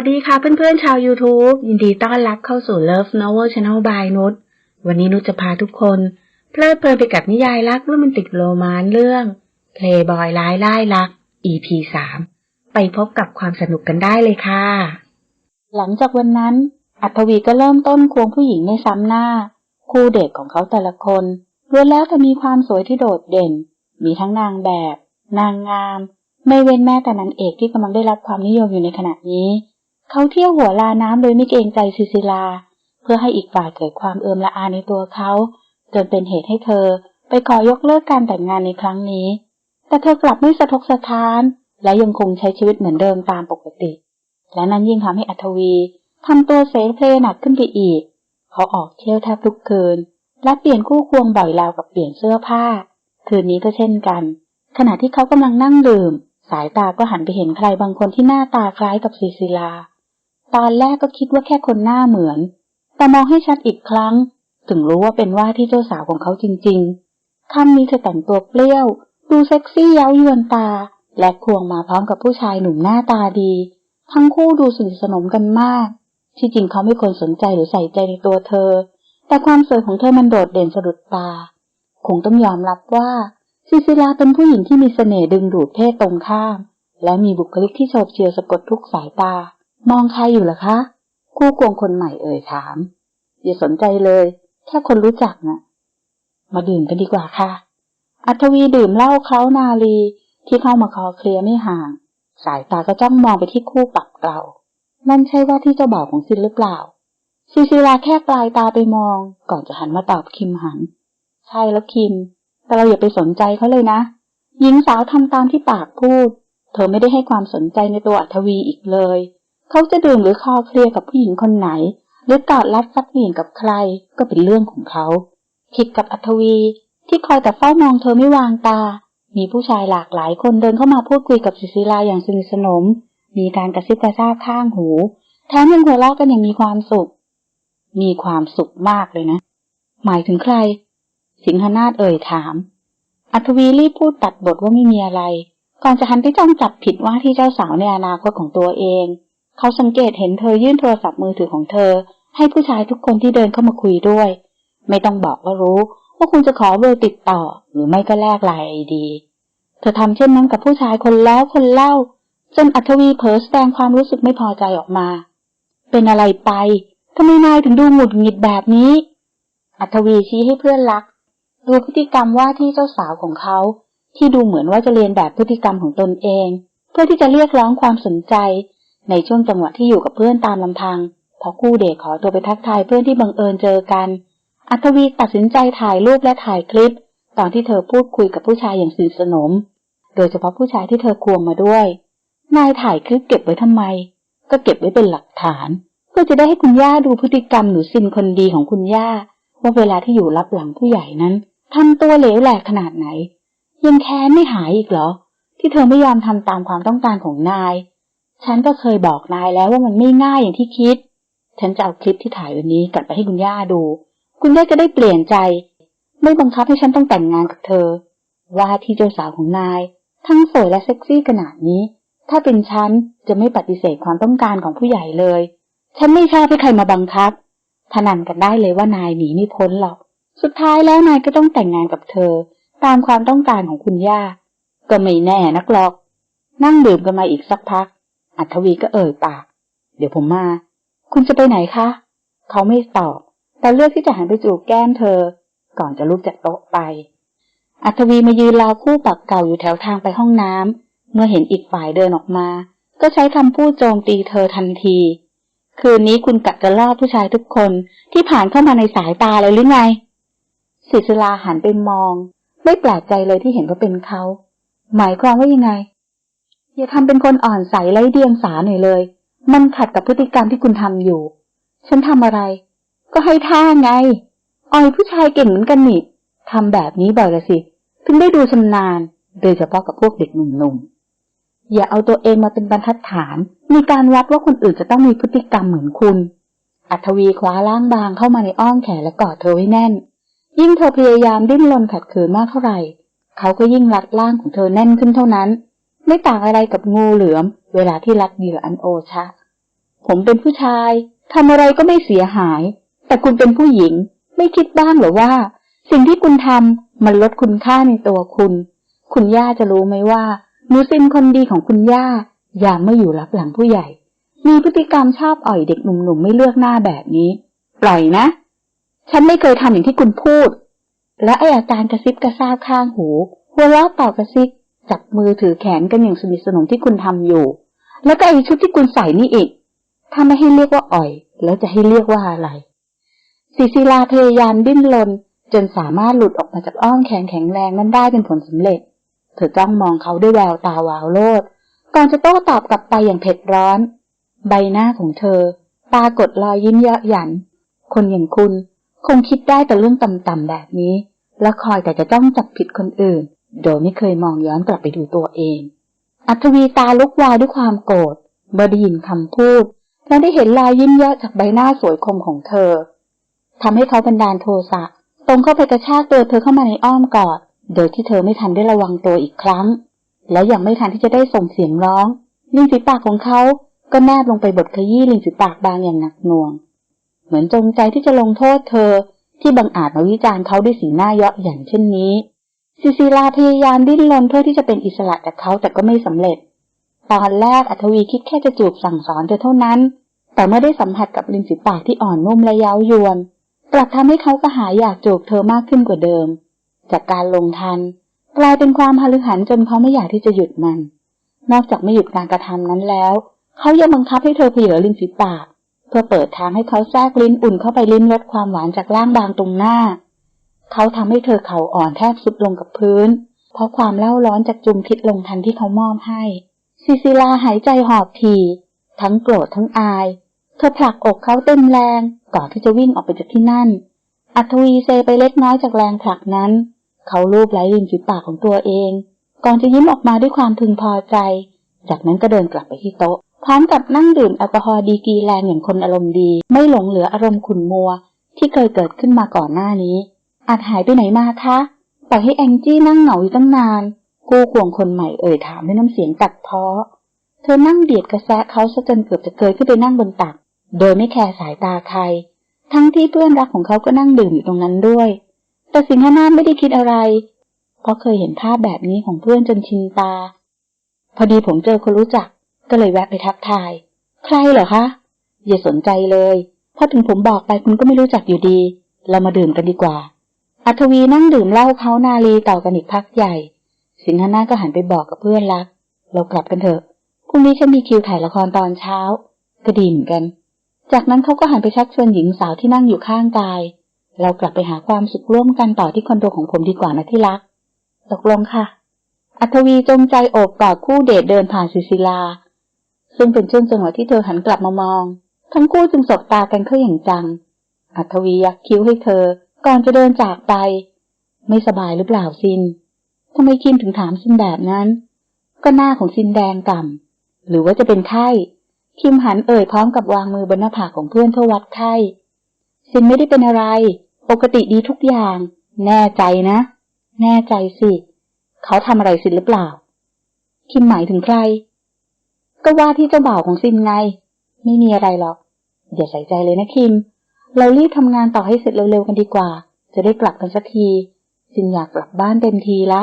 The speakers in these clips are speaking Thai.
สวัสดีค่ะเพื่อนๆชาว YouTube ยินดีต้อนรับเข้าสู่ Love Novel Channel by นุชวันนี้นุชจะพาทุกคน เพลิดเพลินไปกับนิยายรักโรแมนติกโรมานเรื่อง Playboy ร้ายล่ายรัก EP 3ไปพบกับความสนุกกันได้เลยค่ะ หลังจากวันนั้น อัธวีก็เริ่มต้นควงผู้หญิงในซ้ำหน้า คู่เดทของเขาแต่ละคนล้วนแล้วแต่มีความสวยที่โดดเด่น มีทั้งนางแบบ นางงาม ไม่เว้นแม้แต่นางเอกที่กำลังได้รับความนิยมอยู่ในขณะนี้ เขาเที่ยวหัวลาน้ำโดยไม่เกรงใจซิซิลา เพื่อให้อีกฝ่ายเกิดความเอือมละอาในตัวเขาจนเป็นเหตุให้เธอไปขอยกเลิกการแต่งงานในครั้งนี้ แต่เธอกลับไม่สะทกสะท้าน และยังคงใช้ชีวิตเหมือนเดิมตามปกติ และนั้นยิ่งทำให้อัธวีทำตัวเสเพลหนักขึ้นไปอีก เขาออกเที่ยวแทบทุกคืน และเปลี่ยนคู่ควงบ่อยราวกับเปลี่ยนเสื้อผ้า คืนนี้ก็เช่นกัน ขณะที่เขากำลังนั่งดื่ม สายตาก็หันไปเห็นใครบางคนที่หน้าตาคล้ายกับซิซิลา ตอนแรกก็คิดว่าแค่คนหน้าเหมือน แต่มองให้ชัดอีกครั้ง ถึงรู้ว่าเป็นว่าที่เจ้าสาวของเขาจริงๆค่ำนี้เธอแต่งตัวเปรี้ยว ดูเซ็กซี่เย้ายวนตา และควงมาพร้อมกับผู้ชายหนุ่มหน้าตาดี ทั้งคู่ดูสนิทสนมกันมาก ที่จริงเขาไม่ควรสนใจหรือใส่ใจในตัวเธอ แต่ความสวยของเธอมันโดดเด่นสะดุดตา คงต้องยอมรับว่าซิซิลาเป็นผู้หญิงที่มีเสน่ห์ดึงดูดเพศตรงข้าม และมีบุคลิกที่โฉบเฉี่ยวสะกดทุกสายตา มองใครอยู่ล่ะคะ คู่ควงคนใหม่เอ่ยถาม อย่าสนใจเลยแค่คนรู้จักนะ่ะ มาดื่มกันดีกว่าค่ะ อัธวีดื่มเหล้าเคล้านาลีที่เข้ามาคอเคลียร์ไม่ห่าง สายตาก็จ้องมองไปที่คู่ปรับเกลานั่นใช่ว่าที่เจ้าบ่าวของซินหรือเปล่าซิซิลาแค่ปลายตาไปมอง ก่อนจะหันมาตอบคิมหัน ใช่แล้วคิม แต่เราอย่าไปสนใจเขาเลยนะ หญิงสาวทำตามที่ปากพูด เธอไม่ได้ให้ความสนใจในตัวอัธวีอีกเลย เขาจะดื่มหรือคอเคลียร์กับผู้หญิงคนไหน หรือกอดรัดฟัดเหวี่ยงกับใครก็เป็นเรื่องของเขา ผิดกับอัธวีที่คอยแต่เฝ้ามองเธอไม่วางตา มีผู้ชายหลากหลายคนเดินเข้ามาพูดคุยกับซิซิลาอย่างสนิทสนม มีการกระซิบกระซาบข้างหูแถมยังหัวเราะกันอย่างมีความสุข มีความสุขมากเลยนะ หมายถึงใคร สิงหนาฏเอ่ยถาม อัธวีรีบพูดตัดบทว่าไม่มีอะไร ก่อนจะหันไปจ้องจับผิดว่าที่เจ้าสาวในอนาคตของตัวเอง เขาสังเกตเห็นเธอยื่นโทรศัพท์มือถือของเธอ ให้ผู้ชายทุกคนที่เดินเข้ามาคุยด้วย ไม่ต้องบอกก็รู้ว่าคุณจะขอเบอร์ติดต่อ หรือไม่ก็แลกไลน์ไอดีเธอทำเช่นนั้นกับผู้ชายคนแล้วคนเล่า จนอัธวีเผลอแสดงความรู้สึกไม่พอใจออกมา เป็นอะไรไปทำไมนายถึงดูหงุดหงิดแบบนี้ อัธวีชี้ให้เพื่อนรัก ดูพฤติกรรมว่าที่เจ้าสาวของเขา ที่ดูเหมือนว่าจะเรียนแบบพฤติกรรมของตนเอง เพื่อที่จะเรียกร้องความสนใจ ในช่วงจังหวะที่อยู่กับเพื่อนตามลำพังพอคู่เดทขอตัวไปทักทายเพื่อนที่บังเอิญเจอกัน อัธวีตัดสินใจถ่ายรูปและถ่ายคลิป ตอนที่เธอพูดคุยกับผู้ชายอย่างสนิทสนม โดยเฉพาะผู้ชายที่เธอควงมาด้วย นายถ่ายคลิปเก็บไว้ทำไม ก็เก็บไว้เป็นหลักฐานเพื่อจะได้ให้คุณย่าดูพฤติกรรมหนูซินคนดีของคุณย่าว่าเวลาที่อยู่รับหลังผู้ใหญ่นั้นทำตัวเหลวแหลกขนาดไหน ยังแค้นไม่หายอีกเหรอ ที่เธอไม่ยอมทำตามความต้องการของนาย ฉันก็เคยบอกนายแล้วว่ามันไม่ง่ายอย่างที่คิด ฉันจะเอาคลิปที่ถ่ายวันนี้กลับไปให้คุณย่าดู คุณย่าจะได้เปลี่ยนใจ ไม่บังคับให้ฉันต้องแต่งงานกับเธอ ว่าที่เจ้าสาวของนาย ทั้งสวยและเซ็กซี่ขนาดนี้ ถ้าเป็นฉันจะไม่ปฏิเสธความต้องการของผู้ใหญ่เลย ฉันไม่ชอบให้ใครมาบังคับพนันกันได้เลยว่านายหนีไม่พ้นหรอก สุดท้ายแล้วนายก็ต้องแต่งงานกับเธอ ตามความต้องการของคุณย่า ก็ไม่แน่นักหรอก นั่งดื่มกันมาอีกสักพัก อัธวีก็เอ่ยปาก เดี๋ยวผมมา คุณจะไปไหนคะ เขาไม่ตอบ แต่เลือกที่จะหันไปจูบแก้มเธอ ก่อนจะลุกจากโต๊ะไป อัธวีมายืนรอคู่ปักเก่าอยู่แถวทางไปห้องน้ำเมื่อเห็นอีกฝ่ายเดินออกมา ก็ใช้คำพูดโจมตีเธอทันที คืนนี้คุณกะจะล่อผู้ชายทุกคนที่ผ่านเข้ามาในสายตาเลยหรือไงศิษลาหันไปมอง ไม่แปลกใจเลยที่เห็นว่าเป็นเขา หมายความว่ายังไง อย่าทำเป็นคนอ่อนใสไร้เดียงสาหน่อยเลย มันขัดกับพฤติกรรมที่คุณทำอยู่ ฉันทำอะไร ก็ให้ท่าไงอ่อยผู้ชายเก่งเหมือนกันนี่ทำแบบนี้บ่อยละสิ ถึงได้ดูชำนาญ โดยเฉพาะกับพวกเด็กหนุ่มๆ อย่าเอาตัวเองมาเป็นบรรทัดฐาน มีการวัดว่าคนอื่นจะต้องมีพฤติกรรมเหมือนคุณ อัธวีคว้าล่างบางเข้ามาในอ้อมแขนและกอดเธอไว้แน่น ยิ่งเธอพยายามดิ้นรนขัดขืนมากเท่าไหร่ เขาก็ยิ่งรัดร่างของเธอแน่นขึ้นเท่านั้น ไม่ต่างอะไรกับงูเหลือม เวลาที่รัดเหยื่ออันโอชะ ผมเป็นผู้ชายทำอะไรก็ไม่เสียหาย แต่คุณเป็นผู้หญิง ไม่คิดบ้างหรือว่า สิ่งที่คุณทำมันลดคุณค่าในตัวคุณ คุณย่าจะรู้ไหมว่าหนูซินคนดีของคุณย่า อย่ามไม่อยู่รับหลังผู้ใหญ่ มีพฤติกรรมชอบอ่อยเด็กหนุ่มๆไม่เลือกหน้าแบบนี้ ปล่อยนะ ฉันไม่เคยทำอย่างที่คุณพูด และไออาการกระซิบกระซาบข้างหู หัวเราะเป่ากระซิบ จับมือถือแขนกันอย่างสนิทสนมที่คุณทำอยู่ แล้วก็ไอชุดที่คุณใส่นี่อีก ถ้าไม่ให้เรียกว่าอ่อย แล้วจะให้เรียกว่าอะไรศิศิลาพยายามดิ้นรนจนสามารถหลุดออกมาจากอ้อมแขนแข็งแรงนั้นได้เป็นผลสำเร็จ เธอจ้องมองเขาด้วยแววตาวาวโลด ก่อนจะโต้ตอบกลับไปอย่างเผ็ดร้อน ใบหน้าของเธอปรากฏรอยยิ้มเยาะหยัน คนอย่างคุณคงคิดได้แต่เรื่องต่ำๆแบบนี้ และคอยแต่จะต้องจับผิดคนอื่น โดยไม่เคยมองย้อนกลับไปดูตัวเอง อัธวีตาลุกวาวด้วยความโกรธเมื่อได้ยินคำพูด และได้เห็นรอยยิ้มเยาะจากใบหน้าสวยคมของเธอทำให้เขาบันดาลโทสะตรงเข้าไปกระชากตัวเธอเข้ามาในอ้อมกอด โดยที่เธอไม่ทันได้ระวังตัวอีกครั้ง และยังไม่ทันที่จะได้ส่งเสียงร้องริมฝีปากของเขาก็แนบลงไปบดขยี้ริมฝีปากบางอย่างหนักหน่วง เหมือนจงใจที่จะลงโทษเธอที่บังอาจมาวิจารณ์เขาด้วยสีหน้าเยาะหยันเช่นนี้ ซิซิลาพยายามดิ้นรนเพื่อที่จะเป็นอิสระจากเขาแต่ก็ไม่สำเร็จ ตอนแรกอัธวีคิดแค่จะจูบสั่งสอนเธอเท่านั้น แต่เมื่อได้สัมผัสกับริมฝีปากที่อ่อนนุ่มและเย้ายวน กลับทำให้เขากระหายอยากจูบเธอมากขึ้นกว่าเดิม จากการลงทัน กลายเป็นความฮาลือหันจนเขาไม่อยากที่จะหยุดมัน นอกจากไม่หยุดการกระทำนั้นแล้ว เขายังบังคับให้เธอเผยริมฝีปาก เพื่อเปิดทางให้เขาแทรกลิ้นอุ่นเข้าไปลิ้มรสความหวานจากล่างบางตรงหน้า เขาทำให้เธอเข่าอ่อนแทบสุดลงกับพื้น เพราะความเล่าร้อนจากจุมพิษลงทันที่เขามอบให้ซิซิลาหายใจหอบทีทั้งโกรธทั้งอาย เธอผลักอกเขาเต็มแรงก่อนที่จะวิ่งออกไปจากที่นั่น อัธวีเซไปเล็กน้อยจากแรงผลักนั้น เขาลูบไล้ริมฝีปากของตัวเอง ก่อนจะยิ้มออกมาด้วยความพึงพอใจ จากนั้นก็เดินกลับไปที่โต๊ะ พร้อมกับนั่งดื่มแอลกอฮอล์ดีกีแรงอย่างคนอารมณ์ดี ไม่หลงเหลืออารมณ์ขุ่นมัว ที่เคยเกิดขึ้นมาก่อนหน้านี้ อาจหายไปไหนมาคะปล่อยให้แองจี้นั่งเหงาอยู่ตั้งนาน กู้ควงคนใหม่เอ่ยถามด้วยน้ำเสียงตัดพ้อเธอนั่งเบียดกระแสะเขาซะจนเกือบจะเกยขึ้นไปนั่งบนตัก โดยไม่แคร์สายตาใคร ทั้งที่เพื่อนรักของเขาก็นั่งดื่มอยู่ตรงนั้นด้วย แต่สิงหนาไม่ได้คิดอะไร เพราะเคยเห็นภาพแบบนี้ของเพื่อนจนชินตา พอดีผมเจอคนรู้จัก ก็เลยแวะไปทักทาย ใครเหรอคะ อย่าสนใจเลยเพราะถึงผมบอกไปคุณก็ไม่รู้จักอยู่ดี เรามาดื่มกันดีกว่า อัธวีนั่งดื่มเหล้าเขานาลีต่อกันอีกพักใหญ่ สิงหนาก็หันไปบอกกับเพื่อนรัก เรากลับกันเถอะ พรุ่งนี้ฉันมีคิวถ่ายละครตอนเช้า ก็ดีเหมือนกัน จากนั้นเขาก็หันไปชักชวนหญิงสาวที่นั่งอยู่ข้างกาย เรากลับไปหาความสุขร่วมกันต่อที่คอนโดของผมดีกว่านะที่รัก ตกลงค่ะ อัธวีจงใจโอบกอดคู่เดทเดินผ่านศิศิลา ซึ่งเป็นช่วงจังหวะที่เธอหันกลับมามอง ทั้งคู่จึงสบตากันเข้าอย่างจัง อัธวียักคิ้วให้เธอ ก่อนจะเดินจากไป ไม่สบายหรือเปล่าซินทำไมคิมถึงถามซินแบบนั้น ก็หน้าของซินแดงก่ำหรือว่าจะเป็นไข้ คิมหันเอ่ยพร้อมกับวางมือบนหน้าผากของเพื่อนเพื่อวัดไข้ซินไม่ได้เป็นอะไร ปกติดีทุกอย่าง แน่ใจนะ แน่ใจสิ เขาทำอะไรซินหรือเปล่า คิมหมายถึงใคร ก็ว่าที่เจ้าบ่าวของซินไง ไม่มีอะไรหรอก อย่าใส่ใจเลยนะคิม เรารีบทำงานต่อให้เสร็จเร็วๆกันดีกว่า จะได้กลับกันสักทีซินอยากกลับบ้านเต็มทีละ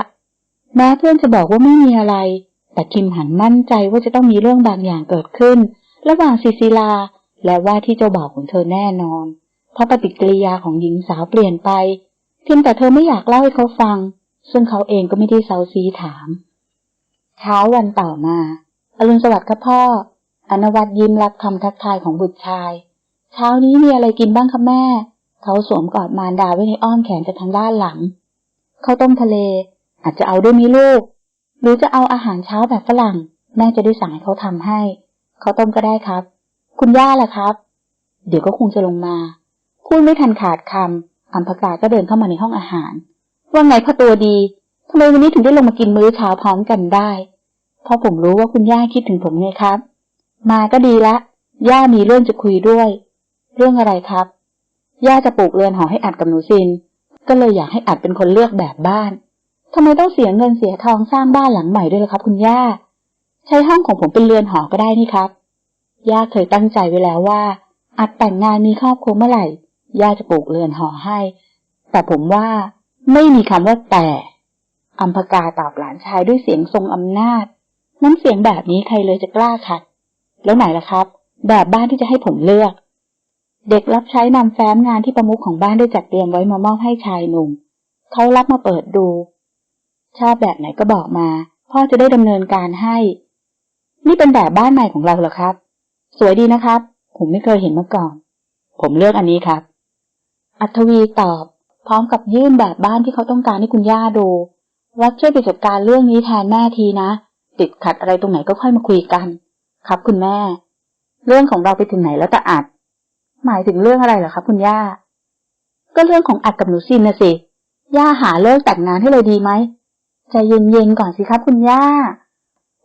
แม้เพื่อนจะบอกว่าไม่มีอะไร แต่คิมหันมั่นใจว่าจะต้องมีเรื่องบางอย่างเกิดขึ้น ระหว่างซิซิลา และว่าที่เจ้าบ่าวของเธอแน่นอน เพราะปฏิกิริยาของหญิงสาวเปลี่ยนไป เพียงแต่เธอไม่อยากเล่าให้เขาฟัง ซึ่งเขาเองก็ไม่ได้เซาซีถาม เช้าวันต่อมา อรุณสวัสดิ์ครับพ่อ อนวัตยิ้มรับคำทักทายของบุตรชาย เช้านี้มีอะไรกินบ้างคะแม่ เขาสวมกอดมารดาไว้ในอ้อมแขนจากทางด้านหลัง เขาต้มทะเล อาจจะเอาด้วยมีลูก หรือจะเอาอาหารเช้าแบบฝรั่ง แม่จะได้สั่งให้เขาทำให้ เขาต้มก็ได้ครับ คุณย่าล่ะครับ เดี๋ยวก็คงจะลงมา พูดไม่ทันขาดคำอัมพกาก็เดินเข้ามาในห้องอาหาร ว่าไงพ่อตัวดีทำไมวันนี้ถึงได้ลงมากินมื้อเช้าพร้อมกันได้ เพราะผมรู้ว่าคุณย่าคิดถึงผมไงครับ มาก็ดีละ ย่ามีเรื่องจะคุยด้วย เรื่องอะไรครับ ย่าจะปลูกเรือนหอให้อัดกับหนูซิน ก็เลยอยากให้อัดเป็นคนเลือกแบบบ้านทำไมต้องเสียเงินเสียทองสร้างบ้านหลังใหม่ด้วยล่ะครับ คุณย่า ใช้ห้องของผมเป็นเรือนหอก็ได้นี่ครับ ย่าเคยตั้งใจไว้แล้วว่า อัดแต่งงานมีครอบครัวเมื่อไหร่ ย่าจะปลูกเรือนหอให้ แต่ผมว่าไม่มีคำว่าแต่อัมพกาตอบหลานชายด้วยเสียงทรงอำนาจ น้ำเสียงแบบนี้ใครเลยจะกล้าขัด แล้วไหนล่ะครับ แบบบ้านที่จะให้ผมเลือก เด็กรับใช้นำแฟ้มงานที่ประมุขของบ้านได้จัดเตรียมไว้มามอบให้ชายหนุ่ม เขารับมาเปิดดู ชอบแบบไหนก็บอกมา พ่อจะได้ดำเนินการให้ นี่เป็นแบบบ้านใหม่ของเราเหรอครับ สวยดีนะครับ ผมไม่เคยเห็นมาก่อน ผมเลือกอันนี้ครับ อัธวีตอบ พร้อมกับยื่นแบบบ้านที่เขาต้องการให้คุณย่าดู วัดช่วยไปจัดการเรื่องนี้แทนแม่ทีนะ ติดขัดอะไรตรงไหนก็ค่อยมาคุยกัน ครับคุณแม่ เรื่องของเราไปถึงไหนแล้วแต่อัด หมายถึงเรื่องอะไรเหรอครับคุณย่า ก็เรื่องของอัดกับหนูซินนะสิ ย่าหาเลิกแต่งงานให้เลยดีไหมใจเย็นๆก่อนสิครับคุณย่า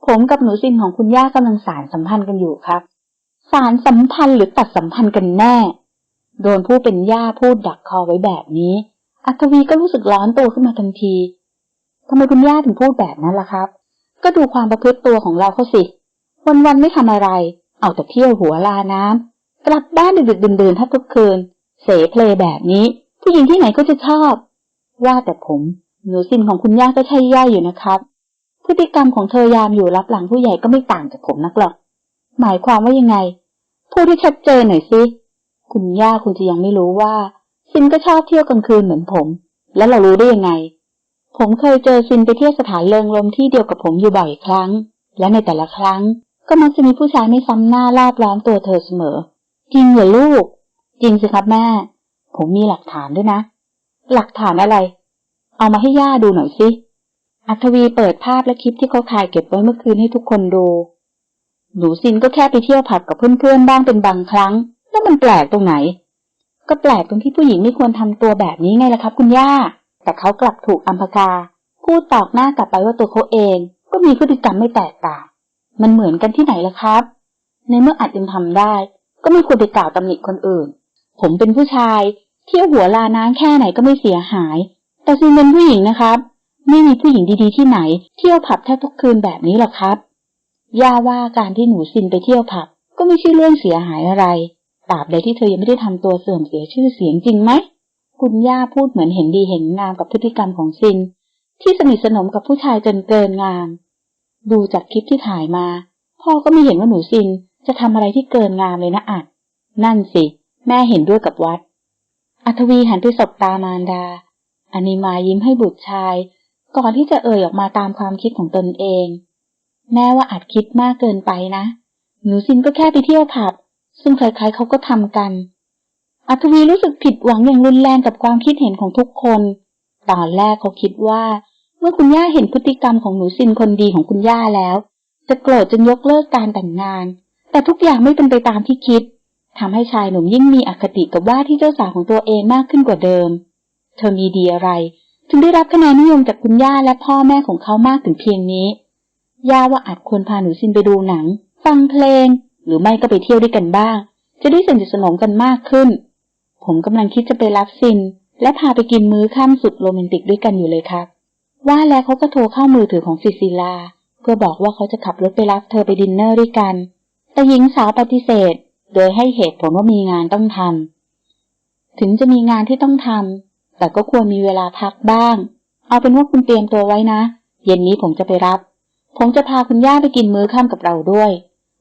ผมกับหนูซินของคุณย่ากำลังสารสัมพันธ์กันอยู่ครับ สารสัมพันธ์หรือตัดสัมพันธ์กันแน่ โดนผู้เป็นย่าพูดดักคอไว้แบบนี้ อัศวีก็รู้สึกร้อนตัวขึ้นมาทันทีทำไมคุณย่าถึงพูดแบบนั้นล่ะครับ ก็ดูความประพฤติตัวของเราเขาสิ วันๆไม่ทำอะไร เอาแต่เที่ยวหัวลาน้ำ กลับบ้านดึกๆดื่นๆทักทุกคืน เสเพลแบบนี้ ผู้หญิงที่ไหนก็จะชอบ ว่าแต่ผม หนูสินของคุณย่าก็ใช่ย่อยอยู่นะครับ พฤติกรรมของเธอยามอยู่รับหลังผู้ใหญ่ก็ไม่ต่างจากผมนักหรอก หมายความว่ายังไง พูดที่ชัดเจนหน่อยสิ คุณย่าคุณจะยังไม่รู้ว่า ซินก็ชอบเที่ยวกลางคืนเหมือนผม แล้วเรารู้ได้ยังไง ผมเคยเจอซินไปเที่ยวสถานเริงรมที่เดียวกับผมอยู่บ่อยครั้ง และในแต่ละครั้ง ก็มักจะมีผู้ชายไม่ซ้ำหน้ารอบล้อมตัวเธอเสมอ จริงเหรอลูก จริงสิครับแม่ ผมมีหลักฐานด้วยนะ หลักฐานอะไร เอามาให้ย่าดูหน่อยสิ อัธวีเปิดภาพและคลิปที่เขาถ่ายเก็บไว้เมื่อคืนให้ทุกคนดู หนูซินก็แค่ไปเที่ยวผับกับเพื่อนๆบ้างเป็นบางครั้ง แล้วมันแปลกตรงไหน ก็แปลกตรงที่ผู้หญิงไม่ควรทำตัวแบบนี้ไงล่ะครับ คุณย่า แต่เขากลับถูกอัมพกา พูดตอกหน้ากลับไปว่าตัวเขาเอง ก็มีพฤติกรรมไม่แตกต่าง มันเหมือนกันที่ไหนล่ะครับ ในเมื่ออาจยังทำได้ ก็ไม่ควรไปกล่าวตำหนิคนอื่น ผมเป็นผู้ชาย เที่ยวหัวลาน้ำแค่ไหนก็ไม่เสียหาย แต่ซินเป็นผู้หญิงนะครับ ไม่มีผู้หญิงดีๆที่ไหน เที่ยวผับแทบทุกคืนแบบนี้หรอกครับ ย่าว่าการที่หนูซินไปเที่ยวผับ ก็ไม่ใช่เรื่องเสียหายอะไรตราบใดที่เธอยังไม่ได้ทำตัวเสื่อมเสียชื่อเสียงจริงไหม คุณย่าพูดเหมือนเห็นดีเห็นงามกับพฤติกรรมของซิน ที่สนิทสนมกับผู้ชายจนเกินงาม ดูจากคลิปที่ถ่ายมา พ่อก็ไม่เห็นว่าหนูซิน จะทำอะไรที่เกินงามเลยนะอัดนั่นสิ แม่เห็นด้วยกับวัด อัธวีหันไปสบตามารดา อนิมายิ้มให้บุตรชาย ก่อนที่จะเอ่ยออกมาตามความคิดของตนเอง แม่ว่าอาจคิดมากเกินไปนะ หนูซินก็แค่ไปเที่ยวผับ ซึ่งใครๆเขาก็ทำกัน อัธวีรู้สึกผิดหวังอย่างรุนแรงกับความคิดเห็นของทุกคน ตอนแรกเขาคิดว่า เมื่อคุณย่าเห็นพฤติกรรมของหนูซินคนดีของคุณย่าแล้ว จะโกรธจนยกเลิกการแต่งงาน แต่ทุกอย่างไม่เป็นไปตามที่คิดทำให้ชายหนุ่มยิ่งมีอคติกับว่าที่เจ้าสาวของตัวเองมากขึ้นกว่าเดิม เธอมีดีอะไร ถึงได้รับคะแนนนิยมจากคุณย่าและพ่อแม่ของเขามากถึงเพียงนี้ ย่าว่าอาจควรพาหนูซินไปดูหนัง ฟังเพลง หรือไม่ก็ไปเที่ยวด้วยกันบ้าง จะได้สนิทสนมกันมากขึ้น ผมกำลังคิดจะไปรับซิน และพาไปกินมื้อค่ำสุดโรแมนติกด้วยกันอยู่เลยครับ ว่าแล้วเขาก็โทรเข้ามือถือของซิซิลา เพื่อบอกว่าเขาจะขับรถไปรับเธอไปดินเนอร์ด้วยกัน แต่หญิงสาวปฏิเสธ โดยให้เหตุผลว่ามีงานต้องทำ ถึงจะมีงานที่ต้องทำ แต่ก็ควรมีเวลาพักบ้าง เอาเป็นว่าคุณเตรียมตัวไว้นะ เย็นนี้ผมจะไปรับ ผมจะพาคุณย่าไปกินมื้อค่ำกับเราด้วย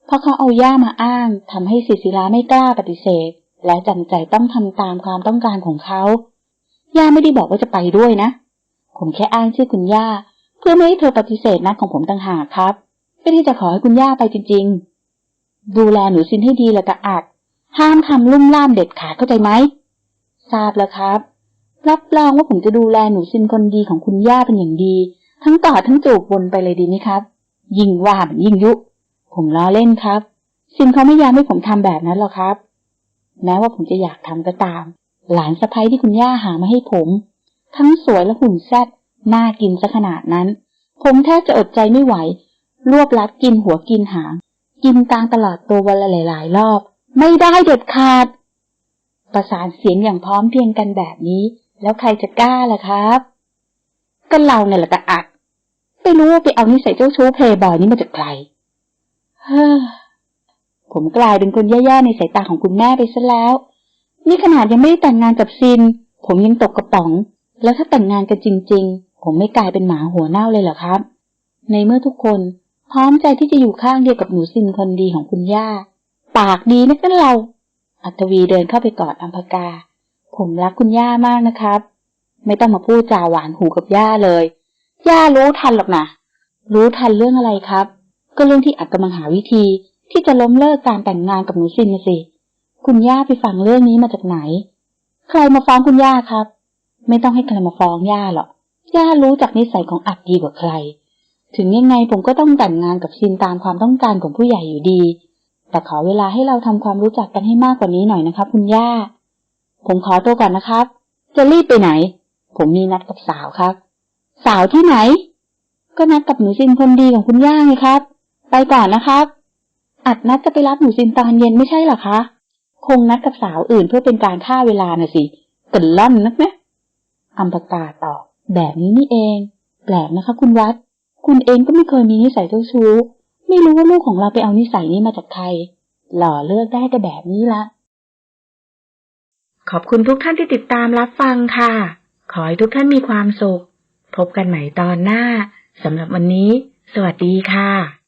เพราะเขาเอาย่ามาอ้างทำให้ศิศิลาไม่กล้าปฏิเสธ และจำใจต้องทำตามความต้องการของเขา ย่าไม่ได้บอกว่าจะไปด้วยนะ ผมแค่อ้างชื่อคุณย่า เพื่อไม่ให้เธอปฏิเสธนัดของผมต่างหากครับเพื่อที่จะขอให้คุณย่าไปจริง ๆ ดูแลหนูซินให้ดีละตะอัดห้ามทำลุ่มล่ามเด็ดขาดเข้าใจไหม ทราบแล้วครับ รับรองว่าผมจะดูแลหนูซินคนดีของคุณย่าเป็นอย่างดี ทั้งกอดทั้งจูบวนไปเลยดีไหมครับ ยิ่งว่ามันยิ่งยุ ผมล้อเล่นครับ ซินเขาไม่ยอมให้ผมทำแบบนั้นหรอกครับ แม้ว่าผมจะอยากทำก็ตาม หลานสะใภ้ที่คุณย่าหามาให้ผม ทั้งสวยและหุ่นแซ่บน่ากินซะขนาดนั้น ผมแทบจะอดใจไม่ไหว รวบลัดกินหัวกินหาง กินกลางตลอดตัววันละหลาย ๆ รอบ ไม่ได้เด็ดขาด ประสานเสียงอย่างพร้อมเพรียงกันแบบนี้ แล้วใครจะกล้าล่ะครับก็เราเนี่ยแหละกะอัดไม่รู้ว่าไปเอานิสัยเจ้าชู้เพลย์บอยนี่มาจากใครเฮ้อผมผมกลายเป็นคนแย่ๆในสายตาของคุณแม่ไปซะแล้ว นี่ขนาดยังไม่ได้แต่งงานกับซิน ผมยังตกกระป๋อง แล้วถ้าแต่งงานกันจริง ๆ ผมไม่กลายเป็นหมาหัวเน่าเลยเหรอครับ ในเมื่อทุกคน พร้อมใจที่จะอยู่ข้างเดียวกับหนูซินคนดีของคุณย่า ปากดีนักนั่นเรา อัตวีเดินเข้าไปกอดอัมพกา ผมรักคุณย่ามากนะครับ ไม่ต้องมาพูดจาหวานหูกับย่าเลย ย่ารู้ทันหรอกนะ รู้ทันเรื่องอะไรครับ ก็เรื่องที่อัดกำลังหาวิธีที่จะล้มเลิกการแต่งงานกับหนูซินนะสิ คุณย่าไปฟังเรื่องนี้มาจากไหน ใครมาฟ้องคุณย่าครับ ไม่ต้องให้ใครมาฟ้องย่าหรอก ย่ารู้จากนิสัยของอัดดีกว่าใคร ถึงยังไงผมก็ต้องแต่งงานกับซินตามความต้องการของผู้ใหญ่อยู่ดี แต่ขอเวลาให้เราทำความรู้จักกันให้มากกว่านี้หน่อยนะครับ คุณย่า ผมขอตัวก่อนนะครับ จะรีบไปไหน ผมมีนัดกับสาวครับ สาวที่ไหน ก็นัดกับหนูซินคนดีของคุณย่าไงครับ ไปก่อนนะครับ อัดนัดจะไปรับหนูซินตอนเย็นไม่ใช่หรอคะ คงนัดกับสาวอื่นเพื่อเป็นการฆ่าเวลาน่ะสิกันล่อนนักนะอัมพกาตอบแบบนี้นี่เอง แปลกนะคะ คุณวัด คุณเองก็ไม่เคยมีนิสัยเจ้าชู้ ไม่รู้ว่าลูกของเราไปเอานิสัยนี้มาจากใคร หล่อเลือกได้แต่แบบนี้ละ ขอบคุณทุกท่านที่ติดตามรับฟังค่ะ ขอให้ทุกท่านมีความสุข พบกันใหม่ตอนหน้าสำหรับวันนี้ สวัสดีค่ะ